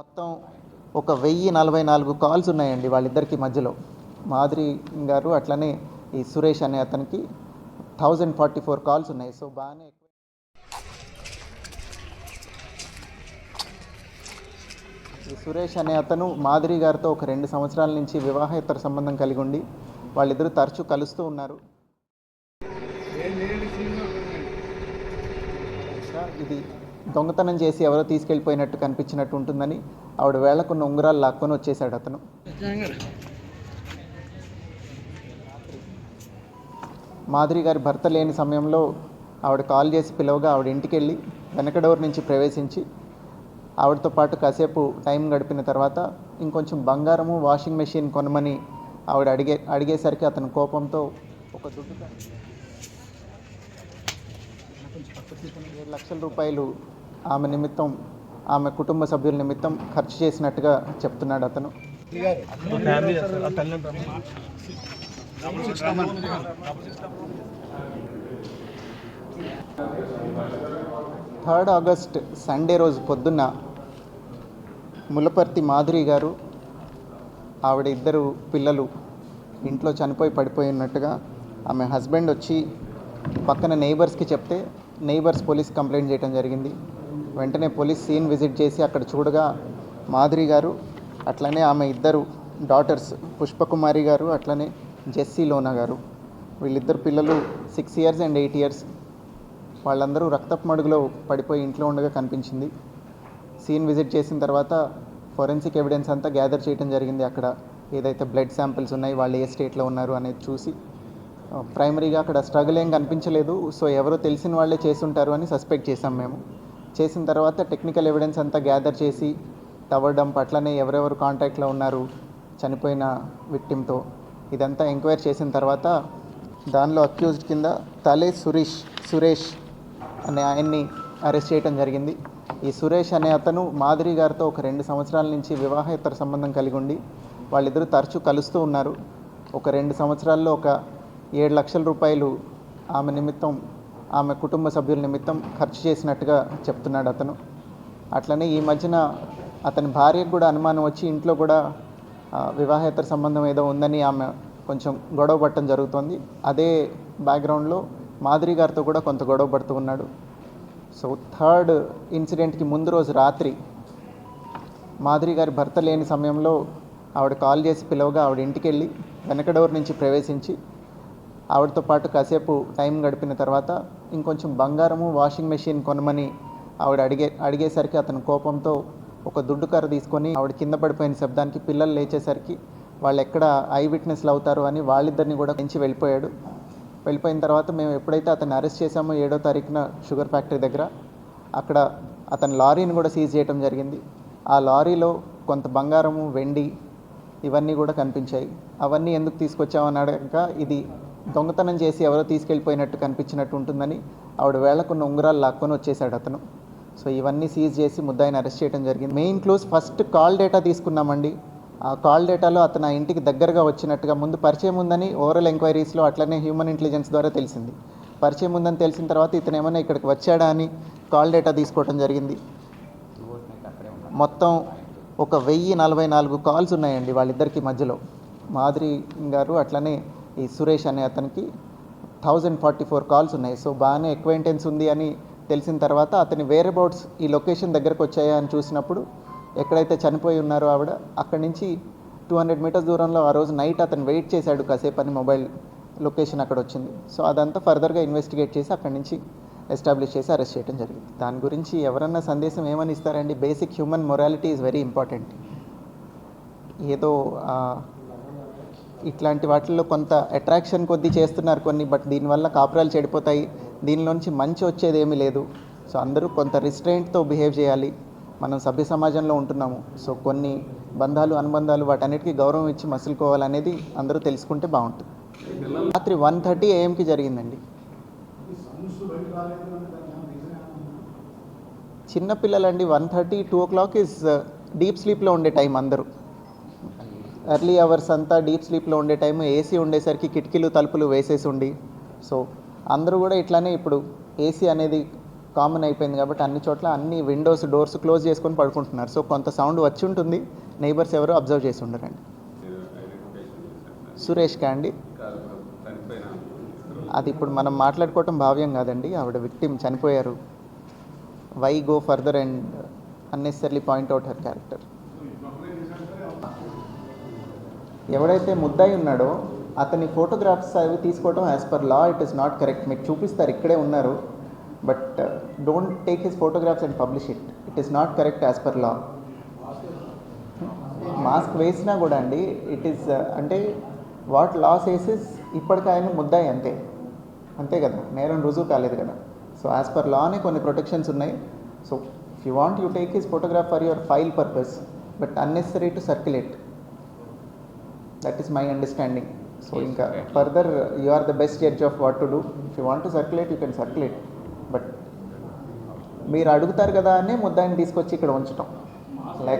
మొత్తం ఒక వెయ్యి నలభై నాలుగు కాల్స్ ఉన్నాయండి వాళ్ళిద్దరికి మధ్యలో. మాధురి గారు అట్లనే ఈ సురేష్ అనే అతనికి థౌజండ్ ఫార్టీ ఫోర్ కాల్స్ ఉన్నాయి. సో బాగానే ఈ సురేష్ అనే అతను మాధురి గారితో ఒక రెండు సంవత్సరాల నుంచి వివాహేతర సంబంధం కలిగి ఉండి వాళ్ళిద్దరూ తరచూ కలుస్తూ ఉన్నారు. ఇది దొంగతనం చేసి ఎవరో తీసుకెళ్ళిపోయినట్టు కనిపించినట్టు ఉంటుందని ఆవిడ వేళకున్న ఉంగరాలు లాక్కొని వచ్చేసాడు అతను. మాధురి గారి భర్త లేని సమయంలో ఆవిడ కాల్ చేసి పిలవగా ఆవిడ ఇంటికి వెళ్ళి వెనక డోర్ నుంచి ప్రవేశించి ఆవిడతో పాటు కాసేపు టైం గడిపిన తర్వాత ఇంకొంచెం బంగారము వాషింగ్ మెషిన్ కొనమని ఆవిడ అడిగే అడిగేసరికి అతను కోపంతో ఒక దుడ్డు ఏడు లక్షల రూపాయలు ఆమె నిమిత్తం ఆమె కుటుంబ సభ్యుల నిమిత్తం ఖర్చు చేసినట్టుగా చెప్తున్నాడు అతను. థర్డ్ ఆగస్ట్ సండే రోజు పొద్దున్న ములపర్తి మాధురి గారు ఆవిడ ఇద్దరు పిల్లలు ఇంట్లో చనిపోయి పడిపోయి ఉన్నట్టుగా ఆమె హస్బెండ్ వచ్చి పక్కన నైబర్స్కి చెప్తే నైబర్స్ పోలీస్ కంప్లైంట్ చేయడం జరిగింది. వెంటనే పోలీస్ సీన్ విజిట్ చేసి అక్కడ చూడగా మాధురి గారు అట్లనే ఆమె ఇద్దరు డాటర్స్ పుష్పకుమారి గారు అట్లనే జెస్సీ లోనా గారు. వీళ్ళిద్దరు పిల్లలు six years and eight years వాళ్ళందరూ రక్తపు మడుగులో పడిపోయి ఇంట్లో ఉండగా కనిపించింది. సీన్ విజిట్ చేసిన తర్వాత ఫొరెన్సిక్ ఎవిడెన్స్ అంతా గ్యాదర్ చేయడం జరిగింది. అక్కడ ఏదైతే బ్లడ్ శాంపిల్స్ ఉన్నాయి వాళ్ళు ఏ స్టేట్లో ఉన్నారు అనేది చూసి ప్రైమరీగా అక్కడ స్ట్రగుల్ ఏం కనిపించలేదు. సో ఎవరో తెలిసిన వాళ్ళే చేస్తుంటారు అని సస్పెక్ట్ చేసాం మేము. చేసిన తర్వాత టెక్నికల్ ఎవిడెన్స్ అంతా గ్యాదర్ చేసి తవ్వడం పట్లనే ఎవరెవరు కాంటాక్ట్లో ఉన్నారు చనిపోయిన విక్టిమ్తో ఇదంతా ఎంక్వైరీ చేసిన తర్వాత దానిలో అక్యూజ్డ్ కింద తలే సురేష్ సురేష్ అనే ఆయన్ని అరెస్ట్ చేయడం జరిగింది. ఈ సురేష్ అనే అతను మాధురి గారితో ఒక రెండు సంవత్సరాల నుంచి వివాహేతర సంబంధం కలిగి ఉండి వాళ్ళిద్దరూ తరచూ కలుస్తూ ఉన్నారు. ఒక రెండు సంవత్సరాల్లో ఒక ఏడు లక్షల రూపాయలు ఆమె నిమిత్తం ఆమె కుటుంబ సభ్యుల నిమిత్తం ఖర్చు చేసినట్టుగా చెప్తున్నాడు అతను. అట్లనే ఈ మధ్యన అతని భార్యకు కూడా అనుమానం వచ్చి ఇంట్లో కూడా వివాహేతర సంబంధం ఏదో ఉందని ఆమె కొంచెం గొడవ పట్టడం జరుగుతుంది. అదే బ్యాక్గ్రౌండ్లో మాధురి గారితో కూడా కొంత గొడవ పడుతూ ఉన్నాడు. సో థర్డ్ ఇన్సిడెంట్కి ముందు రోజు రాత్రి మాధురి గారి భర్త లేని సమయంలో ఆవిడ కాల్ చేసి పిలవగా ఆవిడ ఇంటికి వెళ్ళి వెనక డోర్ నుంచి ప్రవేశించి ఆవిడతో పాటు కాసేపు టైం గడిపిన తర్వాత ఇంకొంచెం బంగారము వాషింగ్ మెషిన్ కొనమని ఆవిడ అడిగే అడిగేసరికి అతను కోపంతో ఒక దుడ్డు కర్ర తీసుకొని ఆవిడ కింద పడిపోయిన శబ్దానికి పిల్లలు లేచేసరికి వాళ్ళు ఎక్కడ ఐ విట్నెస్లు అవుతారు అని వాళ్ళిద్దరిని కూడా పెంచి వెళ్ళిపోయాడు. వెళ్ళిపోయిన తర్వాత మేము ఎప్పుడైతే అతన్ని అరెస్ట్ చేశామో ఏడో తారీఖున షుగర్ ఫ్యాక్టరీ దగ్గర అక్కడ అతని లారీని కూడా సీజ్ చేయడం జరిగింది. ఆ లారీలో కొంత బంగారము వెండి ఇవన్నీ కూడా కనిపించాయి. అవన్నీ ఎందుకు తీసుకొచ్చామని అడగక ఇది దొంగతనం చేసి ఎవరో తీసుకెళ్ళిపోయినట్టు కనిపించినట్టు ఉంటుందని ఆవిడ వేళ్ళకున్న ఉంగరాలు లాక్కొని వచ్చేసాడు అతను. సో ఇవన్నీ సీజ్ చేసి ముద్దాయిని అరెస్ట్ చేయడం జరిగింది. Main close first call data తీసుకున్నామండి. ఆ కాల్ డేటాలో అతను ఆ ఇంటికి దగ్గరగా వచ్చినట్టుగా ముందు పరిచయం ఉందని ఓవరాల్ ఎంక్వైరీస్లో అట్లనే హ్యూమన్ ఇంటెలిజెన్స్ ద్వారా తెలిసింది. పరిచయం ఉందని తెలిసిన తర్వాత ఇతను ఏమైనా ఇక్కడికి వచ్చాడా అని కాల్ డేటా తీసుకోవడం జరిగింది. మొత్తం ఒక వెయ్యి నలభై నాలుగు కాల్స్ ఉన్నాయండి వాళ్ళిద్దరికి మధ్యలో. మాధురి గారు అట్లనే ఈ సురేష్ అనే అతనికి థౌజండ్ ఫార్టీ ఫోర్ కాల్స్ ఉన్నాయి. సో బాగానే ఎక్వైంటెన్స్ ఉంది అని తెలిసిన తర్వాత అతని వేరబౌట్స్ ఈ లొకేషన్ దగ్గరకు వచ్చాయా అని చూసినప్పుడు ఎక్కడైతే చనిపోయి ఉన్నారో ఆవిడ అక్కడి నుంచి టూ హండ్రెడ్ మీటర్స్ దూరంలో ఆ రోజు నైట్ అతను వెయిట్ చేశాడు కాసేపు అని మొబైల్ లొకేషన్ అక్కడ వచ్చింది. సో అదంతా ఫర్దర్గా ఇన్వెస్టిగేట్ చేసి అక్కడి నుంచి ఎస్టాబ్లిష్ చేసి అరెస్ట్ చేయడం జరిగింది. దాని గురించి ఎవరన్నా సందేశం ఏమని ఇస్తారండి? Basic human morality is very important ఏదో ఇట్లాంటి వాటిల్లో కొంత అట్రాక్షన్ కొద్దీ చేస్తున్నారు కొన్ని బట్ దీనివల్ల కాపురాలు చెడిపోతాయి. దీనిలోంచి మంచి వచ్చేది ఏమీ లేదు. సో అందరూ కొంత రిస్ట్రెయింట్తో బిహేవ్ చేయాలి. మనం సభ్య సమాజంలో ఉంటున్నాము. సో కొన్ని బంధాలు అనుబంధాలు వాటన్నిటికీ గౌరవం ఇచ్చి మసులుకోవాలనేది అందరూ తెలుసుకుంటే బాగుంటుంది. రాత్రి వన్ థర్టీ ఏఎంకి జరిగిందండి. చిన్నపిల్లలండి one thirty two o'clock is deep స్లీప్లో ఉండే టైం అందరూ. ఎర్లీ అవర్స్ అంతా డీప్ స్లీప్లో ఉండే టైం ఏసీ ఉండేసరికి కిటికీలు తలుపులు వేసేసి ఉండి. సో అందరూ కూడా ఇట్లానే ఇప్పుడు ఏసీ అనేది కామన్ అయిపోయింది కాబట్టి అన్ని చోట్ల అన్ని విండోస్ డోర్స్ క్లోజ్ చేసుకొని పడుకుంటున్నారు. సో కొంత సౌండ్ వచ్చి ఉంటుంది. నైబర్స్ ఎవరు అబ్జర్వ్ చేసి ఉండరండి. సురేష్ అండి అది ఇప్పుడు మనం మాట్లాడుకోవటం భావ్యం కాదండి. ఆవిడ విక్టిమ్ చనిపోయారు. Why go further and unnecessarily point out her character. ఎవడైతే ముద్దాయి ఉన్నాడో అతని ఫోటోగ్రాఫ్స్ అవి తీసుకోవడం as per law it is not correct మీకు చూపిస్తారు ఇక్కడే ఉన్నారు. But don't take his photographs and publish it it is not correct as per law mask వేసినా కూడా అండి ఇట్ ఈస్ uh, అంటే వాట్ లా సేసెస్ ఇప్పటికాయన ముద్దాయి అంతే. అంతే కదా? నేరం రుజువు కాలేదు కదా? సో యాజ్ పర్ లానే కొన్ని ప్రొటెక్షన్స్ ఉన్నాయి. So if you want you take his photograph for your file purpose but unnecessary to circulate that is my understanding so ఇంకా further you are the best judge of what to do if you want to circulate you can circulate but మీరు అడుగుతారు కదా అని ముద్దాయిని తీసుకొచ్చి ఇక్కడ ఉంచటం. లేక